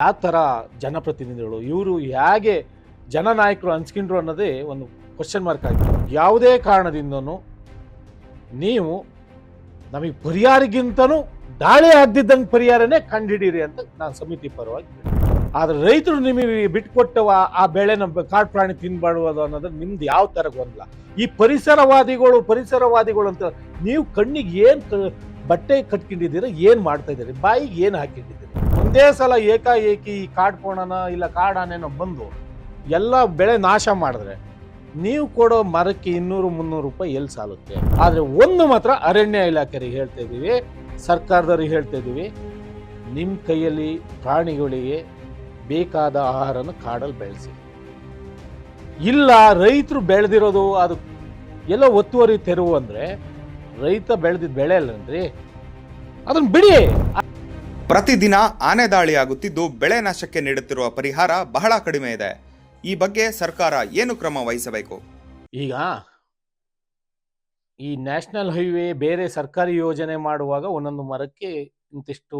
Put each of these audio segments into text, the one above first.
ಯಾವ ಥರ ಜನಪ್ರತಿನಿಧಿಗಳು, ಇವರು ಹೇಗೆ ಜನನಾಯಕರು ಅನ್ಸ್ಕೊಂಡ್ರು ಅನ್ನೋದೇ ಒಂದು ಕ್ವಶನ್ ಮಾರ್ಕ್ ಆಗಿದೆ ಯಾವುದೇ ಕಾರಣದಿಂದನೂ ನೀವು ನಮಗೆ ಪರಿಹಾರಗಿಂತನೂ ದಾಳಿ ಆಗ್ದಿದ್ದಂಗೆ ಪರಿಹಾರನೇ ಕಂಡುಹಿಡೀರಿ ಅಂತ ನಾನು ಸಮಿತಿ ಪರವಾಗಿ ಆದರೆ ರೈತರು ನಿಮಗೆ ಬಿಟ್ಕೊಟ್ಟವ ಆ ಬೆಳೆ ನಮ್ಮ ಕಾಡು ಪ್ರಾಣಿ ತಿನ್ಬಾರ್ದು ಅನ್ನೋದು ನಿಮ್ದು ಯಾವ ಥರ ಗೊಂದಲ? ಈ ಪರಿಸರವಾದಿಗಳು ಪರಿಸರವಾದಿಗಳು ಅಂತ ನೀವು ಕಣ್ಣಿಗೆ ಏನು ಬಟ್ಟೆ ಕಟ್ಕೊಂಡಿದ್ದೀರಾ ಏನು ಮಾಡ್ತಾ ಇದ್ದೀರಿ? ಬಾಯಿಗೆ ಏನು ಹಾಕಿಟ್ಟಿದ್ದೀರಿ? ಒಂದೇ ಸಲ ಏಕಾಏಕಿ ಈ ಕಾಡು ಕೋಣನ ಇಲ್ಲ ಕಾಡಾನೆನೋ ಬಂದು ಎಲ್ಲ ಬೆಳೆ ನಾಶ ಮಾಡಿದ್ರೆ ನೀವು ಕೊಡೋ ಮರಕ್ಕೆ ಇನ್ನೂರು ಮುನ್ನೂರು ರೂಪಾಯಿ ಎಲ್ಲಿ ಸಾಲುತ್ತೆ? ಆದರೆ ಒಂದು ಮಾತ್ರ ಅರಣ್ಯ ಇಲಾಖೆರಿಗೆ ಹೇಳ್ತಾ ಇದ್ದೀವಿ, ಸರ್ಕಾರದವ್ರಿಗೆ ಹೇಳ್ತಾ ಇದ್ದೀವಿ ನಿಮ್ಮ ಕೈಯಲ್ಲಿ ಪ್ರಾಣಿಗಳಿಗೆ ಬೇಕಾದ ಆಹಾರನ ಕಾಡಲ್ಲಿ ಬೆಳೆಸಿ. ಇಲ್ಲ, ರೈತರು ಬೆಳೆದಿರೋದು ಅದು ಎಲ್ಲ ಒತ್ತುವರಿ ತೆರವು ಅಂದರೆ ರೈತ ಬೆಳೆದಿದ್ದ ಬೆಳೆ ಅಲ್ಲನ್ರಿ ಅದನ್ನ ಬಿಡಿ. ಪ್ರತಿದಿನ ಆನೆ ದಾಳಿಯಾಗುತ್ತಿದ್ದು ಬೆಳೆ ನಾಶಕ್ಕೆ ನೀಡುತ್ತಿರುವ ಪರಿಹಾರ ಬಹಳ ಕಡಿಮೆ ಇದೆ. ಈ ಬಗ್ಗೆ ಸರ್ಕಾರ ಏನು ಕ್ರಮ ವಹಿಸಬೇಕು? ಈಗ ಈ ನ್ಯಾಷನಲ್ ಹೈವೇ ಬೇರೆ ಸರ್ಕಾರಿ ಯೋಜನೆ ಮಾಡುವಾಗ ಒಂದೊಂದು ಮರಕ್ಕೆ ಇಂತಿಷ್ಟು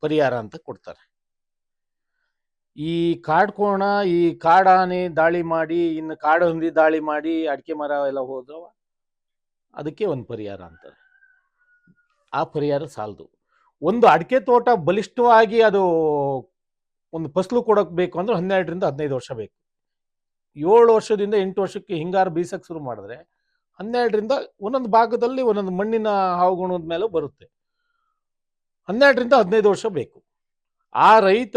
ಪರಿಹಾರ ಅಂತ ಕೊಡ್ತಾರೆ. ಈ ಕಾಡ್ಕೋಣ, ಈ ಕಾಡಾನೆ ದಾಳಿ ಮಾಡಿ, ಇನ್ನು ಕಾಡು ಹೊಂದಿ ದಾಳಿ ಮಾಡಿ ಅಡಿಕೆ ಮರ ಎಲ್ಲ ಹೋದ್ರವ ಅದಕ್ಕೆ ಒಂದು ಪರಿಹಾರ ಅಂತಾರೆ. ಆ ಪರಿಹಾರ ಸಾಲದು. ಒಂದು ಅಡಿಕೆ ತೋಟ ಬಲಿಷ್ಠವಾಗಿ ಅದು ಒಂದು ಫಸಲು ಕೊಡೋಕೆ ಬೇಕು ಅಂದ್ರೆ ಹನ್ನೆರಡರಿಂದ ಹದಿನೈದು ವರ್ಷ ಬೇಕು. ಏಳು ವರ್ಷದಿಂದ ಎಂಟು ವರ್ಷಕ್ಕೆ ಹಿಂಗಾರು ಬೀಸಕ್ಕೆ ಶುರು ಮಾಡಿದ್ರೆ ಹನ್ನೆರಡರಿಂದ ಒಂದೊಂದು ಭಾಗದಲ್ಲಿ ಒಂದೊಂದು ಮಣ್ಣಿನ ಹಾವುಗುಣದ ಮೇಲೆ ಬರುತ್ತೆ. ಹನ್ನೆರಡರಿಂದ ಹದಿನೈದು ವರ್ಷ ಬೇಕು. ಆ ರೈತ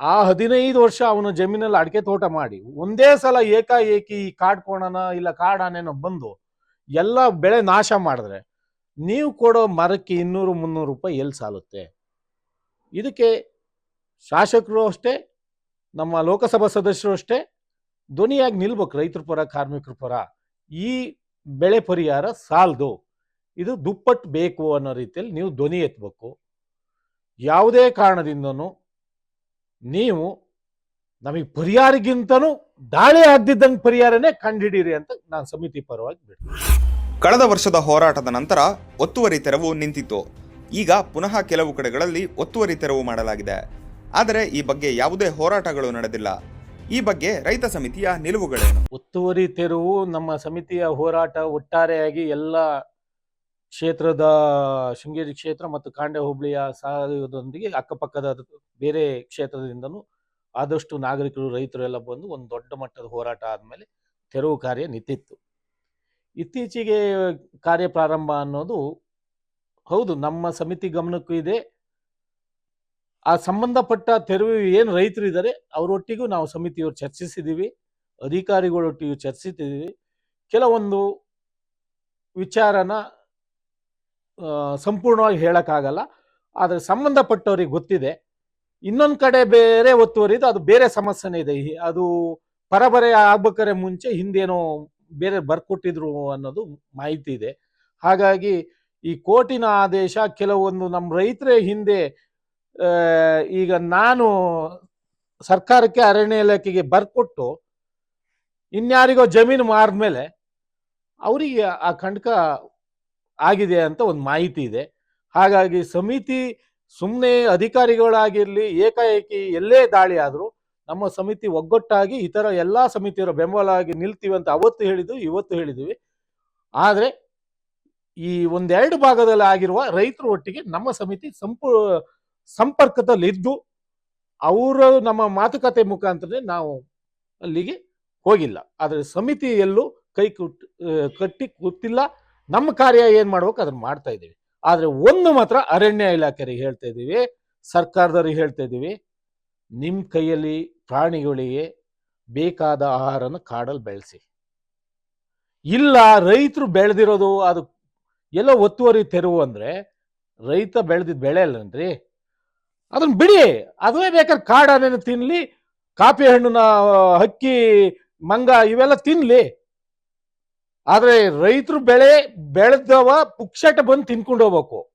ಆ ಹದಿನೈದು ವರ್ಷ ಅವನ ಜಮೀನಲ್ಲಿ ಅಡಿಕೆ ತೋಟ ಮಾಡಿ ಒಂದೇ ಸಲ ಏಕಾಏಕಿ ಈ ಕಾಡು ಕೋಣನ ಇಲ್ಲ ಕಾಡಾನೇನೋ ಬಂದು ಎಲ್ಲ ಬೆಳೆ ನಾಶ ಮಾಡಿದ್ರೆ ನೀವು ಕೊಡೋ ಮರಕ್ಕೆ ಇನ್ನೂರು ಮುನ್ನೂರು ರೂಪಾಯಿ ಎಲ್ಲಿ ಸಾಲುತ್ತೆ? ಇದಕ್ಕೆ ಶಾಸಕರು ಅಷ್ಟೇ, ನಮ್ಮ ಲೋಕಸಭಾ ಸದಸ್ಯರು ಅಷ್ಟೇ, ಧ್ವನಿಯಾಗಿ ನಿಲ್ಬೇಕು ರೈತರ ಪರ, ಕಾರ್ಮಿಕರ ಪರ. ಈ ಬೆಳೆ ಪರಿಹಾರ ಸಾಲದು. ಇದು ದುಪ್ಪಟ್ಟು ಬೇಕು ಅನ್ನೋ ರೀತಿಯಲ್ಲಿ ನೀವು ಧ್ವನಿ ಎತ್ತಬೇಕು ಯಾವುದೇ ಕಾರಣದಿಂದನೂ ನೀವು ನಮಗೆ ಪರಿಹಾರಗಿಂತನೂ ದಾಳಿ ಆಗದಿದ್ದಂಗೆ ಪರಿಹಾರನೇ ಕಂಡುಹಿಡೀರಿ ಅಂತ ನಾನು ಸಮಿತಿ ಪರವಾಗಿ ಬಿಡ್ತೀನಿ ಕಳೆದ ವರ್ಷದ ಹೋರಾಟದ ನಂತರ ಒತ್ತುವರಿ ತೆರವು ನಿಂತಿತ್ತು. ಈಗ ಪುನಃ ಕೆಲವು ಕಡೆಗಳಲ್ಲಿ ಒತ್ತುವರಿ ತೆರವು ಮಾಡಲಾಗಿದೆ. ಆದರೆ ಈ ಬಗ್ಗೆ ಯಾವುದೇ ಹೋರಾಟಗಳು ನಡೆದಿಲ್ಲ. ಈ ಬಗ್ಗೆ ರೈತ ಸಮಿತಿಯ ನಿಲುವುಗಳೇನು? ಒತ್ತುವರಿ ತೆರವು ನಮ್ಮ ಸಮಿತಿಯ ಹೋರಾಟ ಒಟ್ಟಾರೆಯಾಗಿ ಎಲ್ಲ ಕ್ಷೇತ್ರದ ಶೃಂಗೇರಿ ಕ್ಷೇತ್ರ ಮತ್ತು ಕಾಂಡೆ ಹುಬ್ಳಿಯ ಸಹಯೋಗದೊಂದಿಗೆ ಅಕ್ಕಪಕ್ಕದ ಬೇರೆ ಕ್ಷೇತ್ರದಿಂದನೂ ಆದಷ್ಟು ನಾಗರಿಕರು ರೈತರು ಎಲ್ಲ ಬಂದು ಒಂದು ದೊಡ್ಡ ಮಟ್ಟದ ಹೋರಾಟ ಆದಮೇಲೆ ತೆರವು ಕಾರ್ಯ ನಿಂತಿತ್ತು. ಇತ್ತೀಚೆಗೆ ಕಾರ್ಯ ಪ್ರಾರಂಭ ಅನ್ನೋದು ಹೌದು, ನಮ್ಮ ಸಮಿತಿ ಗಮನಕ್ಕೂ ಇದೆ. ಆ ಸಂಬಂಧಪಟ್ಟ ತೆರವು ಏನು ರೈತರು ಇದ್ದಾರೆ ಅವರೊಟ್ಟಿಗೂ ನಾವು ಸಮಿತಿಯವರು ಚರ್ಚಿಸಿದ್ದೀವಿ ಅಧಿಕಾರಿಗಳೊಟ್ಟಿಗೂ ಚರ್ಚಿಸಿದ್ದೀವಿ ಕೆಲವೊಂದು ವಿಚಾರನ ಸಂಪೂರ್ಣವಾಗಿ ಹೇಳೋಕ್ಕಾಗಲ್ಲ, ಆದರೆ ಸಂಬಂಧಪಟ್ಟವ್ರಿಗೆ ಗೊತ್ತಿದೆ. ಇನ್ನೊಂದು ಕಡೆ ಬೇರೆ ಒತ್ತುವರಿದು ಅದು ಬೇರೆ ಸಮಸ್ಯೆನೇ ಇದೆ. ಅದು ಪರಬರೆ ಆಗ್ಬೇಕಾದ್ರೆ ಮುಂಚೆ ಹಿಂದೇನೋ ಬೇರೆ ಬರ್ಕೊಟ್ಟಿದ್ರು ಅನ್ನೋದು ಮಾಹಿತಿ ಇದೆ. ಹಾಗಾಗಿ ಈ ಕೋರ್ಟಿನ ಆದೇಶ ಕೆಲವೊಂದು ನಮ್ಮ ರೈತರೇ ಹಿಂದೆ ಈಗ ನಾನು ಸರ್ಕಾರಕ್ಕೆ ಅರಣ್ಯ ಇಲಾಖೆಗೆ ಬರ್ಕೊಟ್ಟು ಇನ್ಯಾರಿಗೋ ಜಮೀನು ಮಾರಿದ್ಮೇಲೆ ಅವರಿಗೆ ಆ ಖಂಡಕ ಆಗಿದೆ ಅಂತ ಒಂದು ಮಾಹಿತಿ ಇದೆ. ಹಾಗಾಗಿ ಸಮಿತಿ ಸುಮ್ಮನೆ ಅಧಿಕಾರಿಗಳಾಗಿರಲಿ, ಏಕಾಏಕಿ ಎಲ್ಲೇ ದಾಳಿ ಆದರೂ ನಮ್ಮ ಸಮಿತಿ ಒಗ್ಗಟ್ಟಾಗಿ ಇತರ ಎಲ್ಲ ಸಮಿತಿಯರ ಬೆಂಬಲವಾಗಿ ನಿಲ್ತೀವಿ ಅಂತ ಅವತ್ತು ಹೇಳಿದ್ವಿ, ಇವತ್ತು ಹೇಳಿದ್ದೀವಿ ಆದರೆ ಈ ಒಂದೆರಡು ಭಾಗದಲ್ಲಿ ಆಗಿರುವ ರೈತರ ಒಟ್ಟಿಗೆ ನಮ್ಮ ಸಮಿತಿ ಸಂಪೂ ಸಂಪರ್ಕದಲ್ಲಿದ್ದು ಅವರು ನಮ್ಮ ಮಾತುಕತೆ ಮುಖಾಂತರ ನಾವು ಅಲ್ಲಿಗೆ ಹೋಗಿಲ್ಲ. ಆದರೆ ಸಮಿತಿ ಎಲ್ಲೂ ಕೈ ಕುಟ್, ಕಟ್ಟಿ ಕೂತಿಲ್ಲ ನಮ್ಮ ಕಾರ್ಯ ಏನು ಮಾಡ್ಬೇಕು ಅದನ್ನ ಮಾಡ್ತಾ ಇದ್ದೀವಿ. ಆದರೆ ಒಂದು ಮಾತ್ರ ಅರಣ್ಯ ಇಲಾಖೆರಿಗೆ ಹೇಳ್ತಾ ಇದ್ದೀವಿ, ಸರ್ಕಾರದವ್ರಿಗೆ ಹೇಳ್ತಾ ಇದ್ದೀವಿ ನಿಮ್ಮ ಕೈಯಲ್ಲಿ ಪ್ರಾಣಿಗಳಿಗೆ ಬೇಕಾದ ಆಹಾರನ ಕಾಡಲ್ಲಿ ಬೆಳೆಸಿ. ಇಲ್ಲ ರೈತರು ಬೆಳೆದಿರೋದು ಅದು ಎಲ್ಲ ಒತ್ತುವರಿ ತೆರವು ಅಂದ್ರೆ ರೈತ ಬೆಳೆದಿದ್ದ ಬೆಳೆ ಅಲ್ಲನ್ರಿ? ಅದನ್ನ ಬಿಡಿ ಅದುವೇ ಬೇಕಾದ್ರೆ ಕಾಡನೇನು ತಿನ್ಲಿ, ಕಾಫಿ ಹಣ್ಣಿನ ಹಕ್ಕಿ ಮಂಗ ಇವೆಲ್ಲ ತಿನ್ಲಿ. ಆದರೆ ರೈತರು ಬೆಳೆ ಬೆಳೆದವ ಪುಕ್ಷಟ ಬಂದು ತಿನ್ಕೊಂಡು ಹೋಗ್ಬೇಕು.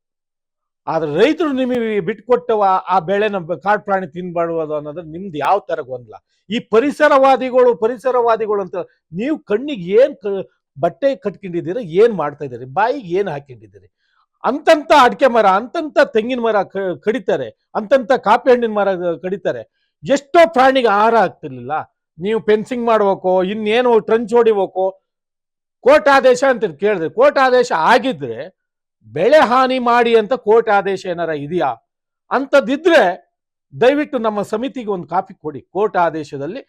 ಆದ್ರೆ ರೈತರು ನಿಮಗೆ ಬಿಟ್ಕೊಟ್ಟವ ಆ ಬೆಳೆ ನಮ್ಮ ಕಾಡು ಪ್ರಾಣಿ ತಿನ್ಬಾರ್ದು ಅನ್ನೋದು ನಿಮ್ದು ಯಾವ ತರ ಗೊಂದಲ ಈ ಪರಿಸರವಾದಿಗಳು ಪರಿಸರವಾದಿಗಳು ಅಂತ ನೀವು ಕಣ್ಣಿಗೆ ಏನ್ ಬಟ್ಟೆ ಕಟ್ಕೊಂಡಿದ್ದೀರಿ, ಏನ್ ಮಾಡ್ತಾ ಇದ್ದೀರಿ, ಬಾಯಿಗೆ ಏನ್ ಹಾಕೊಂಡಿದ್ದೀರಿ? ಅಂತಂತ ಅಡಿಕೆ ಮರ, ಅಂತಂತ ತೆಂಗಿನ ಮರ ಕಡಿತಾರೆ, ಅಂತಂತ ಕಾಪಿ ಹಣ್ಣಿನ ಮರ ಕಡಿತಾರೆ, ಎಷ್ಟೋ ಪ್ರಾಣಿಗೆ ಆಹಾರ ಆಗ್ತಿರ್ಲಿಲ್ಲ. ನೀವು ಫೆನ್ಸಿಂಗ್ ಮಾಡ್ಬೇಕು, ಇನ್ನೇನು ಟ್ರಂಚ್ ಹೊಡಿಬೇಕು, ಕೋರ್ಟ್ ಆದೇಶ ಅಂತ ಕೇಳಿದ್ರೆ, ಕೋರ್ಟ್ ಆದೇಶ ಆಗಿದ್ರೆ ಬೆಳೆ ಹಾನಿ ಮಾಡಿ ಅಂತ ಕೋರ್ಟ್ ಆದೇಶ ಏನಾರ ಇದೆಯಾ? ಅಂತದಿದ್ರೆ ದಯವಿಟ್ಟು ನಮ್ಮ ಸಮಿತಿಗೆ ಒಂದು ಕಾಪಿ ಕೊಡಿ. ಕೋರ್ಟ್ ಆದೇಶದಲ್ಲಿ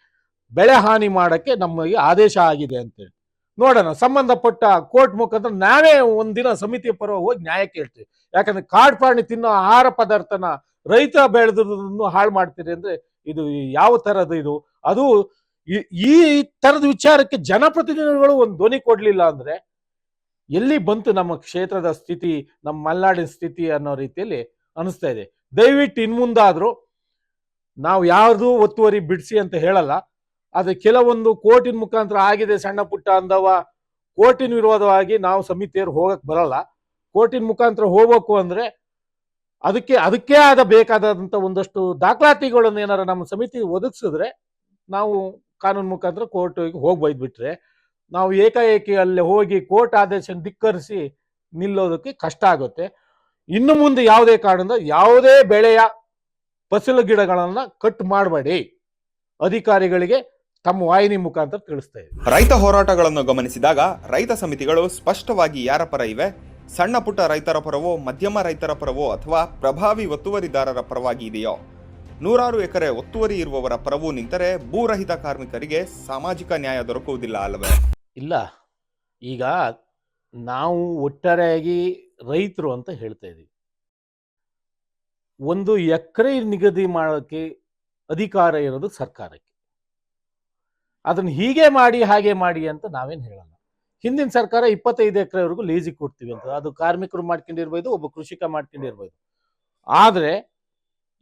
ಬೆಳೆ ಹಾನಿ ಮಾಡಕ್ಕೆ ನಮಗೆ ಆದೇಶ ಆಗಿದೆ ಅಂತೇಳಿ ನೋಡೋಣ, ಸಂಬಂಧಪಟ್ಟ ಕೋರ್ಟ್ ಮುಖಾಂತರ ನಾವೇ ಒಂದಿನ ಸಮಿತಿ ಪರ ಹೋಗಿ ನ್ಯಾಯ ಕೇಳ್ತೀವಿ. ಯಾಕಂದ್ರೆ ಕಾಡು ಪ್ರಾಣಿ ತಿನ್ನೋ ಆಹಾರ ಪದಾರ್ಥನ ರೈತ ಬೆಳೆದನ್ನು ಹಾಳು ಮಾಡ್ತೀರಿ ಅಂದ್ರೆ ಇದು ಯಾವ ತರದ ಇದು? ಅದು ಈ ತರದ ವಿಚಾರಕ್ಕೆ ಜನಪ್ರತಿನಿಧಿಗಳು ಒಂದು ಧ್ವನಿ ಕೊಡ್ಲಿಲ್ಲ ಅಂದ್ರೆ ಎಲ್ಲಿ ಬಂತು ನಮ್ಮ ಕ್ಷೇತ್ರದ ಸ್ಥಿತಿ, ನಮ್ಮ ಮಲೆನಾಡಿನ ಸ್ಥಿತಿ ಅನ್ನೋ ರೀತಿಯಲ್ಲಿ ಅನಿಸ್ತಾ ಇದೆ. ದಯವಿಟ್ಟು ಇನ್ಮುಂದಾದ್ರೂ ನಾವು ಯಾರ್ದು ಒತ್ತುವರಿ ಬಿಡಿಸಿ ಅಂತ ಹೇಳಲ್ಲ. ಆದರೆ ಕೆಲವೊಂದು ಕೋರ್ಟಿನ ಮುಖಾಂತರ ಆಗಿದೆ, ಸಣ್ಣ ಪುಟ್ಟ ಅಂದವ, ಕೋರ್ಟಿನ ವಿರೋಧವಾಗಿ ನಾವು ಸಮಿತಿಯರು ಹೋಗಕ್ಕೆ ಬರಲ್ಲ. ಕೋರ್ಟಿನ ಮುಖಾಂತರ ಹೋಗ್ಬೇಕು ಅಂದ್ರೆ ಅದಕ್ಕೆ ಅದಕ್ಕೆ ಆದ ಬೇಕಾದಂಥ ಒಂದಷ್ಟು ದಾಖಲಾತಿಗಳನ್ನು ಏನಾರ ನಮ್ಮ ಸಮಿತಿ ಒದಗಿಸಿದ್ರೆ ನಾವು ಕಾನೂನು ಮುಖಾಂತರ ಕೋರ್ಟಿಗೆ ಹೋಗಿ ಬೈದ್ಬಿಟ್ರೆ ನಾವು ಏಕಾಏಕಿ ಅಲ್ಲಿ ಹೋಗಿ ಕೋರ್ಟ್ ಆದೇಶ ಧಿಕ್ಕರಿಸಿ ನಿಲ್ಲೋದಕ್ಕೆ ಕಷ್ಟ ಆಗುತ್ತೆ. ಇನ್ನು ಮುಂದೆ ಯಾವುದೇ ಕಾರಣದ ಯಾವುದೇ ಬೆಳೆಯ ಫಸಲು ಗಿಡಗಳನ್ನು ಕಟ್ ಮಾಡಬೇಡಿ. ಅಧಿಕಾರಿಗಳಿಗೆ ತಮ್ಮ ವಾಹಿನಿ ಮುಖಾಂತರ ತಿಳಿಸ್ತಾ ಇದೆ ರೈತ ಹೋರಾಟಗಳನ್ನು ಗಮನಿಸಿದಾಗ ರೈತ ಸಮಿತಿಗಳು ಸ್ಪಷ್ಟವಾಗಿ ಯಾರ ಪರ ಇವೆ? ಸಣ್ಣ ಪುಟ್ಟ ರೈತರ ಪರವೋ, ಮಧ್ಯಮ ರೈತರ ಪರವೋ ಅಥವಾ ಪ್ರಭಾವಿ ಒತ್ತುವರಿದಾರರ ಪರವಾಗಿ ಇದೆಯೋ? ನೂರಾರು ಎಕರೆ ಒತ್ತುವರಿ ಇರುವವರ ಪರವೂ ನಿಂತರೆ ಭೂರಹಿತ ಕಾರ್ಮಿಕರಿಗೆ ಸಾಮಾಜಿಕ ನ್ಯಾಯ ದೊರಕುವುದಿಲ್ಲ ಅಲ್ಲವೇ? ಇಲ್ಲ. ಈಗ ನಾವು ಒಟ್ಟಾರೆಯಾಗಿ ರೈತರು ಅಂತ ಹೇಳ್ತಾ ಇದ್ದೀವಿ ಒಂದು ಎಕರೆ ನಿಗದಿ ಮಾಡೋಕ್ಕೆ ಅಧಿಕಾರ ಇರೋದು ಸರ್ಕಾರಕ್ಕೆ. ಅದನ್ನ ಹೀಗೆ ಮಾಡಿ, ಹಾಗೆ ಮಾಡಿ ಅಂತ ನಾವೇನು ಹೇಳಲ್ಲ. ಹಿಂದಿನ ಸರ್ಕಾರ ಇಪ್ಪತ್ತೈದು ಎಕರೆವರೆಗೂ ಲೀಸಿಗೆ ಕೊಡ್ತೀವಿ ಅಂತ. ಅದು ಕಾರ್ಮಿಕರು ಮಾಡ್ಕೊಂಡಿರ್ಬೋದು, ಒಬ್ಬ ಕೃಷಿಕ ಮಾಡ್ಕೊಂಡಿರ್ಬೋದು. ಆದರೆ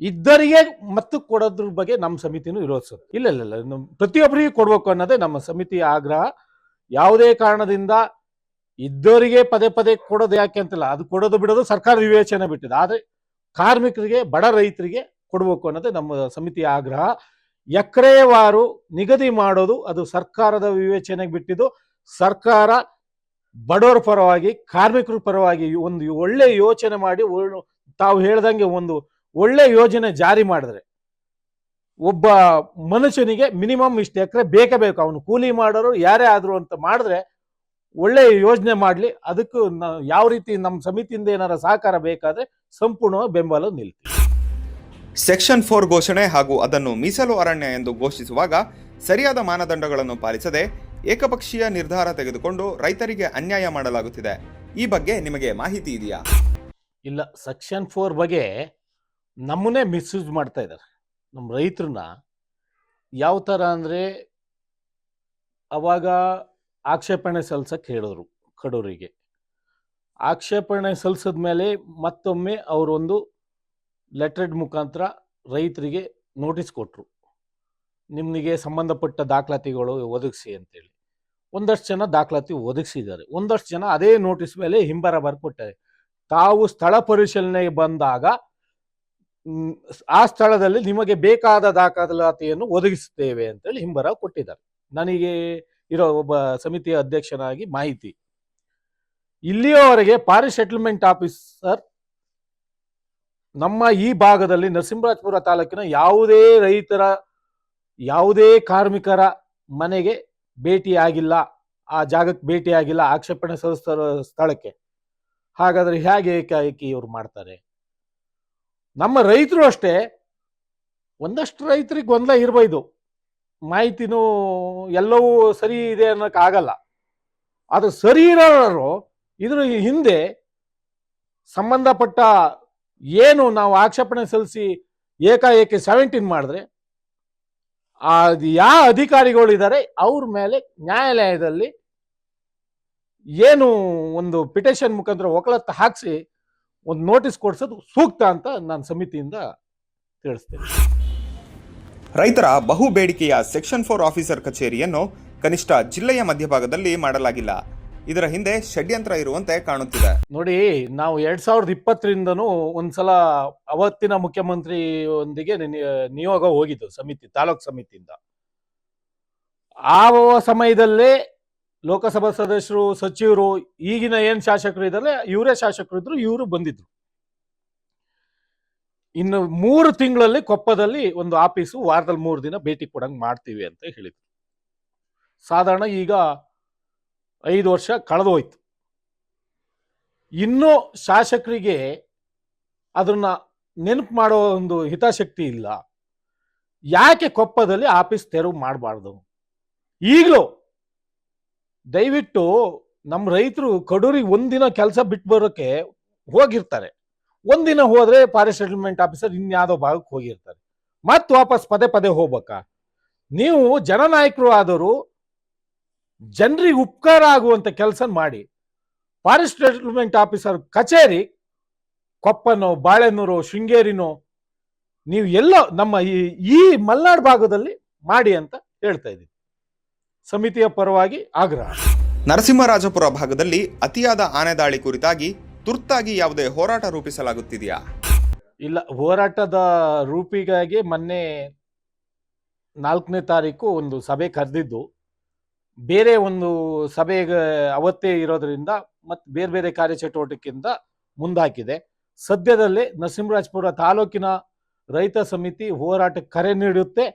ಇದ್ದರಿಗೆ ಮತ್ತು ಕೊಡೋದ್ರ ಬಗ್ಗೆ ನಮ್ಮ ಸಮಿತಿನೂ ವಿರೋಧಿಸೋದು. ಇಲ್ಲ ಇಲ್ಲ ಪ್ರತಿಯೊಬ್ಬರಿಗೂ ಕೊಡ್ಬೇಕು ಅನ್ನೋದೇ ನಮ್ಮ ಸಮಿತಿಯ ಆಗ್ರಹ. ಯಾವುದೇ ಕಾರಣದಿಂದ ಇದ್ದವರಿಗೆ ಪದೇ ಪದೇ ಕೊಡೋದು ಯಾಕೆ ಅಂತಿಲ್ಲ. ಅದು ಕೊಡೋದು ಬಿಡೋದು ಸರ್ಕಾರ ವಿವೇಚನೆ ಬಿಟ್ಟಿದೆ. ಆದರೆ ಕಾರ್ಮಿಕರಿಗೆ, ಬಡ ರೈತರಿಗೆ ಕೊಡಬೇಕು ಅನ್ನೋದೇ ನಮ್ಮ ಸಮಿತಿಯ ಆಗ್ರಹ. ಎಕರೆವಾರು ನಿಗದಿ ಮಾಡೋದು ಅದು ಸರ್ಕಾರದ ವಿವೇಚನೆಗೆ ಬಿಟ್ಟಿದ್ದು, ಸರ್ಕಾರ ಬಡವರ ಪರವಾಗಿ, ಕಾರ್ಮಿಕರ ಪರವಾಗಿ ಒಂದು ಒಳ್ಳೆ ಯೋಚನೆ ಮಾಡಿ, ತಾವು ಹೇಳ್ದಂಗೆ ಒಂದು ಒಳ್ಳೆ ಯೋಜನೆ ಜಾರಿ ಮಾಡಿದ್ರೆ ಒಬ್ಬ ಮನುಷ್ಯನಿಗೆ ಮಿನಿಮಮ್ ಇಷ್ಟು ಎಕರೆ ಬೇಕೇ ಬೇಕು. ಅವನು ಕೂಲಿ ಮಾಡೋರು ಯಾರೇ ಆದರೂ ಅಂತ ಮಾಡಿದ್ರೆ ಒಳ್ಳೆ ಯೋಜನೆ ಮಾಡಲಿ. ಅದಕ್ಕೂ ಯಾವ ರೀತಿ ನಮ್ಮ ಸಮಿತಿಯಿಂದ ಏನಾರ ಸಹಕಾರ ಬೇಕಾದರೆ ಸಂಪೂರ್ಣ ಬೆಂಬಲ ನಿಲ್ತೀವಿ ಸೆಕ್ಷನ್ ಫೋರ್ ಘೋಷಣೆ ಹಾಗೂ ಅದನ್ನು ಮೀಸಲು ಅರಣ್ಯ ಎಂದು ಘೋಷಿಸುವಾಗ ಸರಿಯಾದ ಮಾನದಂಡಗಳನ್ನು ಪಾಲಿಸದೆ ಏಕಪಕ್ಷೀಯ ನಿರ್ಧಾರ ತೆಗೆದುಕೊಂಡು ರೈತರಿಗೆ ಅನ್ಯಾಯ ಮಾಡಲಾಗುತ್ತಿದೆ. ಈ ಬಗ್ಗೆ ನಿಮಗೆ ಮಾಹಿತಿ ಇದೆಯಾ? ಇಲ್ಲ ಸೆಕ್ಷನ್ ಫೋರ್ ಬಗ್ಗೆ ನಮ್ಮನ್ನೇ ಮಿಸ್ಯೂಸ್ ಮಾಡ್ತಾ ಇದ್ದಾರೆ. ನಮ್ಮ ರೈತರನ್ನ ಯಾವ ಥರ ಅಂದರೆ ಅವಾಗ ಆಕ್ಷೇಪಣೆ ಸಲ್ಸಕ್ಕೆ ಹೇಳಿದ್ರು ಕಡೂರಿಗೆ. ಆಕ್ಷೇಪಣೆ ಸಲ್ಲಿಸಿದ ಮೇಲೆ ಮತ್ತೊಮ್ಮೆ ಅವರೊಂದು ಲೆಟ್ರೆಡ್ ಮುಖಾಂತರ ರೈತರಿಗೆ ನೋಟಿಸ್ ಕೊಟ್ಟರು ನಿಮಗೆ ಸಂಬಂಧಪಟ್ಟ ದಾಖಲಾತಿಗಳು ಒದಗಿಸಿ ಅಂತೇಳಿ. ಒಂದಷ್ಟು ಜನ ದಾಖಲಾತಿ ಒದಗಿಸಿದ್ದಾರೆ. ಒಂದಷ್ಟು ಜನ ಅದೇ ನೋಟಿಸ್ ಮೇಲೆ ಹಿಂಬರ ಬರ್ಕೊಟ್ಟಾರೆ ತಾವು ಸ್ಥಳ ಪರಿಶೀಲನೆಗೆ ಬಂದಾಗ ಆ ಸ್ಥಳದಲ್ಲಿ ನಿಮಗೆ ಬೇಕಾದ ದಾಖಲಾತಿಯನ್ನು ಒದಗಿಸುತ್ತೇವೆ ಅಂತೇಳಿ ಹಿಂಬರ ಕೊಟ್ಟಿದ್ದಾರೆ. ನನಗೆ ಇರೋ ಒಬ್ಬ ಸಮಿತಿಯ ಅಧ್ಯಕ್ಷನಾಗಿ ಮಾಹಿತಿ. ಇಲ್ಲಿಯವರೆಗೆ ಪಾರಿ ಸೆಟಲ್ಮೆಂಟ್ ಆಫೀಸರ್ ನಮ್ಮ ಈ ಭಾಗದಲ್ಲಿ ನರಸಿಂಹರಾಜಪುರ ತಾಲೂಕಿನ ಯಾವುದೇ ರೈತರ, ಯಾವುದೇ ಕಾರ್ಮಿಕರ ಮನೆಗೆ ಭೇಟಿಯಾಗಿಲ್ಲ, ಆ ಜಾಗಕ್ಕೆ ಭೇಟಿಯಾಗಿಲ್ಲ, ಆಕ್ಷೇಪಣೆ ಸಲ್ಲಿಸ್ತಾರ ಸ್ಥಳಕ್ಕೆ. ಹಾಗಾದ್ರೆ ಹೇಗೆ ಏಕಾಏಕಿ ಇವ್ರು ಮಾಡ್ತಾರೆ? ನಮ್ಮ ರೈತರು ಅಷ್ಟೇ, ಒಂದಷ್ಟು ರೈತರಿಗೆ ಗೊಂದಲ ಇರಬಹುದು ಮಾಹಿತಿನೂ ಎಲ್ಲವೂ ಸರಿ ಇದೆ ಅನ್ನೋಕ್ಕಾಗಲ್ಲ. ಅದು ಸರಿ ಇರೋರು ಇದ್ರ ಹಿಂದೆ ಸಂಬಂಧಪಟ್ಟ ಏನು ನಾವು ಆಕ್ಷೇಪಣೆ ಸಲ್ಲಿಸಿ ಏಕಾಏಕಿ ಸೆವೆಂಟೀನ್ ಮಾಡಿದ್ರೆ, ಆ ಯಾವ ಅಧಿಕಾರಿಗಳಿದ್ದಾರೆ ಅವ್ರ ಮೇಲೆ ನ್ಯಾಯಾಲಯದಲ್ಲಿ ಏನು ಒಂದು ಪಿಟಿಷನ್ ಮುಖಾಂತರ ಒಕ್ಕಲತ್ತ ಹಾಕಿಸಿ ಒಂದು ನೋಟಿಸ್ ಕೊಡ್ಸೋದು ಸೂಕ್ತ ಅಂತ ನಾನು ಸಮಿತಿಯಿಂದ ತಿಳಿಸ್ತೇನೆ. ರೈತರ ಬಹು ಬೇಡಿಕೆಯ ಸೆಕ್ಷನ್ ಫೋರ್ ಆಫೀಸರ್ ಕಚೇರಿಯನ್ನು ಕನಿಷ್ಠ ಜಿಲ್ಲೆಯ ಮಧ್ಯಭಾಗದಲ್ಲಿ ಮಾಡಲಾಗಿಲ್ಲ. ಇದರ ಹಿಂದೆ ಷಡ್ಯಂತ್ರ ಇರುವಂತೆ ಕಾಣುತ್ತಿದೆ. ನೋಡಿ ನಾವು ಎರಡ್ ಸಾವಿರದ ಇಪ್ಪತ್ತರಿಂದನೂ ಒಂದ್ಸಲ ಅವತ್ತಿನ ಮುಖ್ಯಮಂತ್ರಿಯೊಂದಿಗೆ ನಿಯೋಗ ಹೋಗಿದ್ದು ಸಮಿತಿ ತಾಲೂಕ್ ಸಮಿತಿಯಿಂದ. ಆ ಸಮಯದಲ್ಲೇ ಲೋಕಸಭಾ ಸದಸ್ಯರು, ಸಚಿವರು, ಈಗಿನ ಏನ್ ಶಾಸಕರು ಇದ್ದಾರೆ ಇವರೇ ಶಾಸಕರು ಇದ್ರು, ಇವರು ಬಂದಿದ್ರು. ಇನ್ನು ಮೂರು ತಿಂಗಳಲ್ಲಿ ಕೊಪ್ಪದಲ್ಲಿ ಒಂದು ಆಫೀಸು ವಾರದಲ್ಲಿ ಮೂರು ದಿನ ಭೇಟಿ ಕೊಡಂಗ್ ಮಾಡ್ತೀವಿ ಅಂತ ಹೇಳಿದ್ರು. ಸಾಧಾರಣ ಈಗ ಐದು ವರ್ಷ ಕಳೆದು ಹೋಯ್ತು ಇನ್ನೂ ಶಾಸಕರಿಗೆ ಅದನ್ನ ನೆನಪು ಮಾಡೋ ಒಂದು ಹಿತಾಸಕ್ತಿ ಇಲ್ಲ. ಯಾಕೆ ಕೊಪ್ಪದಲ್ಲಿ ಆಫೀಸ್ ತೆರವು ಮಾಡಬಾರ್ದು? ಈಗಲೂ ದಯವಿಟ್ಟು ನಮ್ಮ ರೈತರು ಕಡೂರಿಗೆ ಒಂದಿನ ಕೆಲಸ ಬಿಟ್ಟು ಬರೋಕ್ಕೆ ಹೋಗಿರ್ತಾರೆ. ಒಂದಿನ ಹೋದ್ರೆ ಫಾರೆಸ್ಟ್ ಸೆಟಲ್ಮೆಂಟ್ ಆಫೀಸರ್ ಇನ್ಯಾವುದೋ ಭಾಗಕ್ಕೆ ಹೋಗಿರ್ತಾರೆ. ಮತ್ತೆ ವಾಪಸ್ ಪದೇ ಪದೇ ಹೋಗ್ಬೇಕಾ? ನೀವು ಜನನಾಯಕರು ಆದವರು ಜನರಿಗೆ ಉಪಕಾರ ಆಗುವಂತ ಕೆಲಸ ಮಾಡಿ. ಫಾರೆಸ್ಟ್ ಸೆಟಲ್ಮೆಂಟ್ ಆಫೀಸರ್ ಕಚೇರಿ, ಕೊಪ್ಪನೋ, ಬಾಳೆನೂರು, ಶೃಂಗೇರಿನೋ, ನೀವು ಎಲ್ಲೋ ನಮ್ಮ ಈ ಈ ಮಲೆನಾಡು ಭಾಗದಲ್ಲಿ ಮಾಡಿ ಅಂತ ಹೇಳ್ತಾ ಇದ್ದೀನಿ. ಸಮಿತಿಯ ಪರವಾಗಿ ಆಗ್ರಹ. ನರಸಿಂಹರಾಜಪುರ ಭಾಗದಲ್ಲಿ ಅತಿಯಾದ ಆನೆ ದಾಳಿ ಕುರಿತಾಗಿ ತುರ್ತಾಗಿ ಯಾವುದೇ ಹೋರಾಟ ರೂಪಿಸಲಾಗುತ್ತಿದೆಯಾ? ಇಲ್ಲ ಹೋರಾಟದ ರೂಪಿಗಾಗಿ ಮೊನ್ನೆ ನಾಲ್ಕನೇ ತಾರೀಕು ಒಂದು ಸಭೆ ಕರೆದಿದ್ದು ಬೇರೆ ಒಂದು ಸಭೆಗೆ ಅವತ್ತೇ ಇರೋದ್ರಿಂದ ಮತ್ತು ಬೇರೆ ಬೇರೆ ಕಾರ್ಯಚಟುವಟಿಕೆಯಿಂದ ಮುಂದಾಕಿದೆ ಸದ್ಯದಲ್ಲೇ ನರಸಿಂಹರಾಜಪುರ ತಾಲೂಕಿನ ರೈತ ಸಮಿತಿ ಹೋರಾಟಕ್ಕೆ ಕರೆ ನೀಡುತ್ತೆ.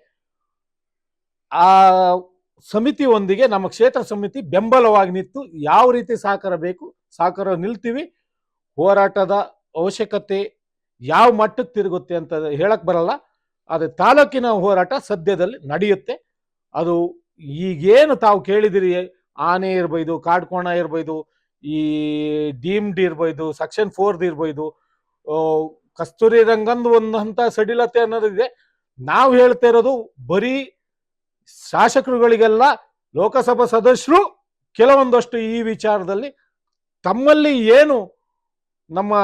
ಆ ಸಮಿತಿಯೊಂದಿಗೆ ನಮ್ಮ ಕ್ಷೇತ್ರ ಸಮಿತಿ ಬೆಂಬಲವಾಗಿ ನಿಂತು ಯಾವ ರೀತಿ ಸಹಕಾರ ಬೇಕು, ಸಹಕಾರ ನಿಲ್ತೀವಿ, ಹೋರಾಟದ ಅವಶ್ಯಕತೆ ಯಾವ ಮಟ್ಟಕ್ಕೆ ತಿರುಗುತ್ತೆ ಅಂತ ಹೇಳಕ್ ಬರಲ್ಲ. ಆದರೆ ತಾಲೂಕಿನ ಹೋರಾಟ ಸದ್ಯದಲ್ಲಿ ನಡೆಯುತ್ತೆ. ಅದು ಈಗೇನು ತಾವು ಕೇಳಿದಿರಿ, ಆನೆ ಇರ್ಬೋದು, ಕಾಡ್ಕೋಣ ಇರ್ಬೋದು, ಈ ಡೀಮ್ಡ್ ಇರ್ಬೋದು, ಸೆಕ್ಷನ್ ಫೋರ್ ಇರ್ಬೋದು ಕಸ್ತೂರಿ ರಂಗಂದು ಒಂದು ಹಂತ ಸಡಿಲತೆ ಅನ್ನೋದಿದೆ. ನಾವು ಹೇಳ್ತಾ ಇರೋದು ಬರೀ ಶಾಸಕರುಗಳಿಗೆಲ್ಲ ಲೋಕಸಭಾ ಸದಸ್ಯರು ಕೆಲವೊಂದಷ್ಟು ಈ ವಿಚಾರದಲ್ಲಿ ತಮ್ಮಲ್ಲಿ ಏನು ನಮ್ಮ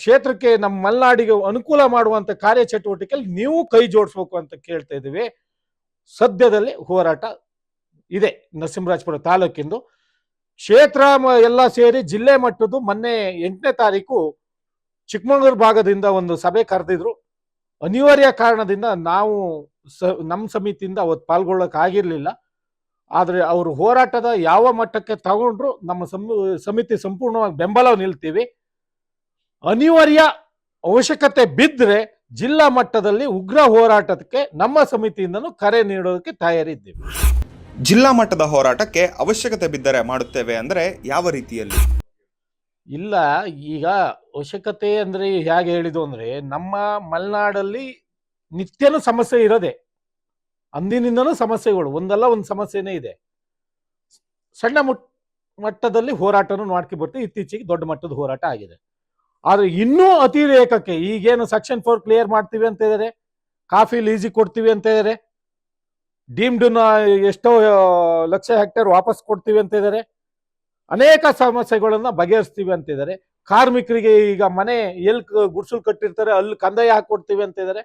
ಕ್ಷೇತ್ರಕ್ಕೆ ನಮ್ಮ ಮಲೆನಾಡಿಗೆ ಅನುಕೂಲ ಮಾಡುವಂತ ಕಾರ್ಯಚಟುವಟಿಕೆಯಲ್ಲಿ ನೀವು ಕೈ ಜೋಡಿಸ್ಬೇಕು ಅಂತ ಕೇಳ್ತಾ ಇದ್ದೀವಿ. ಸದ್ಯದಲ್ಲಿ ಹೋರಾಟ ಇದೆ ನರಸಿಂಹರಾಜಪುರ ತಾಲೂಕಿಂದು. ಕ್ಷೇತ್ರ ಎಲ್ಲ ಸೇರಿ ಜಿಲ್ಲೆ ಮಟ್ಟದ್ದು ಮೊನ್ನೆ ಎಂಟನೇ ತಾರೀಕು ಚಿಕ್ಕಮಗಳೂರು ಭಾಗದಿಂದ ಒಂದು ಸಭೆ ಕರೆದಿದ್ರು. ಅನಿವಾರ್ಯ ಕಾರಣದಿಂದ ನಾವು ಸ ನಮ್ಮ ಸಮಿತಿಯಿಂದ ಅವತ್ತು ಪಾಲ್ಗೊಳ್ಳಕ್ ಆಗಿರ್ಲಿಲ್ಲ. ಆದರೆ ಅವರು ಹೋರಾಟದ ಯಾವ ಮಟ್ಟಕ್ಕೆ ತಗೊಂಡ್ರು ನಮ್ಮ ಸಮ್- ಸಮಿತಿ ಸಂಪೂರ್ಣವಾಗಿ ಬೆಂಬಲ ನಿಲ್ತೀವಿ. ಅನಿವಾರ್ಯ ಅವಶ್ಯಕತೆ ಬಿದ್ದರೆ ಜಿಲ್ಲಾ ಮಟ್ಟದಲ್ಲಿ ಉಗ್ರ ಹೋರಾಟಕ್ಕೆ ನಮ್ಮ ಸಮಿತಿಯಿಂದನೂ ಕರೆ ನೀಡೋದಕ್ಕೆ ತಯಾರಿದ್ದೀವಿ. ಜಿಲ್ಲಾ ಮಟ್ಟದ ಹೋರಾಟಕ್ಕೆ ಅವಶ್ಯಕತೆ ಬಿದ್ದರೆ ಮಾಡುತ್ತೇವೆ ಅಂದರೆ ಯಾವ ರೀತಿಯಲ್ಲಿ? ಇಲ್ಲ, ಈಗ ಅವಶ್ಯಕತೆ ಅಂದ್ರೆ ಹೇಗೆ ಹೇಳಿದು ಅಂದ್ರೆ ನಮ್ಮ ಮಲೆನಾಡಲ್ಲಿ ನಿತ್ಯನೂ ಸಮಸ್ಯೆ ಇರೋದೆ. ಅಂದಿನಿಂದನೂ ಸಮಸ್ಯೆಗಳು, ಒಂದಲ್ಲ ಒಂದು ಸಮಸ್ಯೆನೇ ಇದೆ. ಸಣ್ಣ ಮುಟ್ ಮಟ್ಟದಲ್ಲಿ ಹೋರಾಟನೂ ಮಾಡ್ಕೊ ಬರ್ತೀವಿ ಇತ್ತೀಚೆಗೆ ದೊಡ್ಡ ಮಟ್ಟದ ಹೋರಾಟ ಆಗಿದೆ. ಆದ್ರೆ ಇನ್ನೂ ಅತಿರೇಕಕ್ಕೆ ಈಗೇನು ಸೆಕ್ಷನ್ ಫೋರ್ ಕ್ಲಿಯರ್ ಮಾಡ್ತೀವಿ ಅಂತ ಇದ್ದಾರೆ ಕಾಫಿ ಲೀಸಿ ಕೊಡ್ತೀವಿ ಅಂತ ಇದಾರೆ ಡೀಮ್ಡ್ನ ಎಷ್ಟೋ, ಲಕ್ಷ ಹೆಕ್ಟೇರ್ ವಾಪಸ್ ಕೊಡ್ತೀವಿ ಅಂತ ಇದಾರೆ ಅನೇಕ ಸಮಸ್ಯೆಗಳನ್ನು ಬಗೆಹರಿಸ್ತೀವಿ ಅಂತಿದ್ದಾರೆ. ಕಾರ್ಮಿಕರಿಗೆ ಈಗ ಮನೆ ಎಲ್ ಗುಡ್ಸಲ್ ಕಟ್ಟಿರ್ತಾರೆ, ಅಲ್ಲಿ ಕಂದಾಯ ಹಾಕೊಡ್ತೀವಿ ಅಂತಿದ್ದಾರೆ.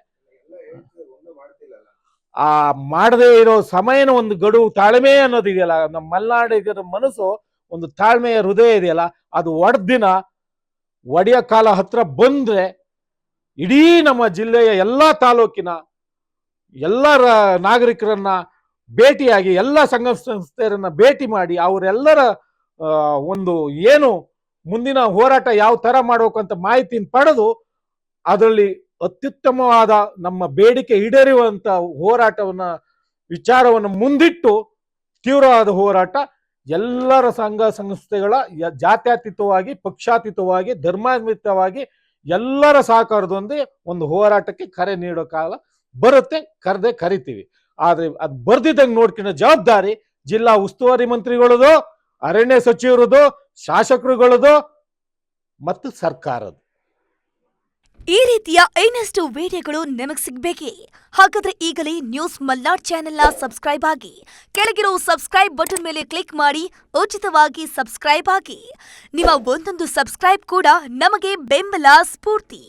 ಆ ಮಾಡದೇ ಇರೋ ಸಮಯನ ಒಂದು ಗಡುವು ತಾಳ್ಮೆ ಅನ್ನೋದು ಇದೆಯಲ್ಲ, ನಮ್ಮ ಮಲೆನಾಡಿಗರ ಮನಸ್ಸು ಒಂದು ತಾಳ್ಮೆಯ ಹೃದಯ ಇದೆಯಲ್ಲ, ಅದು ಒಡ್ದಿನ ಒಡೆಯ ಕಾಲ ಹತ್ರ ಬಂದ್ರೆ ಇಡೀ ನಮ್ಮ ಜಿಲ್ಲೆಯ ಎಲ್ಲಾ ತಾಲೂಕಿನ ಎಲ್ಲರ ನಾಗರಿಕರನ್ನ ಭೇಟಿಯಾಗಿ, ಎಲ್ಲ ಸಂಘ ಸಂಸ್ಥೆಯರನ್ನ ಭೇಟಿ ಮಾಡಿ, ಅವರೆಲ್ಲರ ಒಂದು ಏನು ಮುಂದಿನ ಹೋರಾಟ ಯಾವ ತರ ಮಾಡಬೇಕು ಅಂತ ಮಾಹಿತಿನ ಪಡೆದು ಅದರಲ್ಲಿ ಅತ್ಯುತ್ತಮವಾದ ನಮ್ಮ ಬೇಡಿಕೆ ಈಡೇರುವಂತ ಹೋರಾಟವನ್ನ, ವಿಚಾರವನ್ನು ಮುಂದಿಟ್ಟು ತೀವ್ರವಾದ ಹೋರಾಟ ಎಲ್ಲರ ಸಂಘ ಸಂಸ್ಥೆಗಳ ಜಾತ್ಯತೀತವಾಗಿ, ಪಕ್ಷಾತೀತವಾಗಿ, ಧರ್ಮಾನ್ವಿತವಾಗಿ ಎಲ್ಲರ ಸಹಕಾರದೊಂದಿಗೆ ಒಂದು ಹೋರಾಟಕ್ಕೆ ಕರೆ ನೀಡೋ ಕಾಲ ಬರುತ್ತೆ, ಕರೆದೇ ಕರಿತೀವಿ. ಆದರೆ ಅದು ಬರ್ದಿದ್ದಂಗೆ ನೋಡ್ಕೊಂಡ ಜವಾಬ್ದಾರಿ ಜಿಲ್ಲಾ ಉಸ್ತುವಾರಿ ಮಂತ್ರಿಗಳದು ಅರಣ್ಯ ಸಚಿವರದು, ಶಾಸಕರುಗಳದು ಮತ್ತು ಸರ್ಕಾರದ್ದು. ಈ ರೀತಿಯ ಇನ್ನಷ್ಟು ವಿಡಿಯೋಗಳು ನಿಮಗೆ ಸಿಗಬೇಕೇ? ಹಾಗಾದ್ರೆ ಈಗಲೇ ನ್ಯೂಸ್ ಮಲ್ನಾಡ್ ಚಾನೆಲ್ನ ಸಬ್ಸ್ಕ್ರೈಬ್ ಆಗಿ. ಕೆಳಗಿರೋ ಸಬ್ಸ್ಕ್ರೈಬ್ ಬಟನ್ ಮೇಲೆ ಕ್ಲಿಕ್ ಮಾಡಿ, ಉಚಿತವಾಗಿ ಸಬ್ಸ್ಕ್ರೈಬ್ ಆಗಿ. ನಿಮ್ಮ ಒಂದೊಂದು ಸಬ್ಸ್ಕ್ರೈಬ್ ಕೂಡ ನಮಗೆ ಬೆಂಬಲ ಸ್ಫೂರ್ತಿ.